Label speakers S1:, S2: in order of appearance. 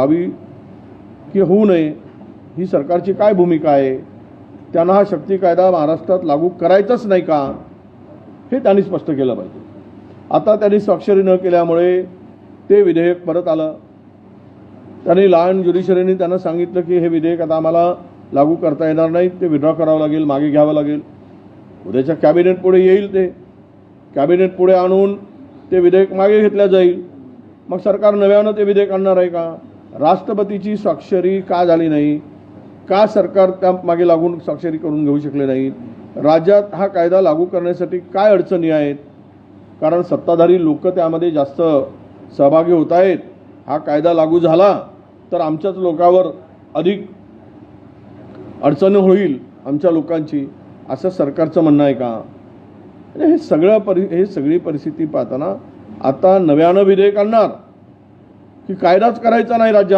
S1: व्हावी की होऊ नये ही सरकारची काय भूमिका आहे? त्यांना हा शक्ती कायदा महाराष्ट्रात लागू करायचाच नाही का? हे त्यांनी स्पष्ट केलं पाहिजे. आता त्यांनी स्वाक्षरी न केल्यामुळे ते विधेयक परत आलं. त्यांनी लहान ज्युडिशरीने त्यांना सांगितलं की हे विधेयक आता आम्हाला लागू करता येणार नाही ते विड्रॉ करावं लागेल मागे घ्यावं लागेल. उद्याच्या कॅबिनेट पुढे येईल ते. कॅबिनेट पुढे आणून ते विधेयक मागे घेतल्या जाईल. मग सरकार नव्यानं ते विधेयक आणणार आहे का? राष्ट्रपतीची स्वाक्षरी का झाली नाही? का सरकार त्या मागे लागून स्वाक्षरी करून घेऊ शकले नाही? राज्यात हा कायदा लागू करण्यासाठी काय अडचणी आहेत? कारण सत्ताधारी लोक त्यामध्ये जास्त सहभागी होत आहेत. हा कायदा लागू झाला तर आमच्याच लोकावर अधिक अडचण होईल आमच्या लोकांची असं सरकारचं म्हणणं आहे का? हे सगळं परि हे सगळी परिस्थिती पाहताना आता नव्यानं विधेयक आणणार. की कायदाच करायचा नाही राज्यात.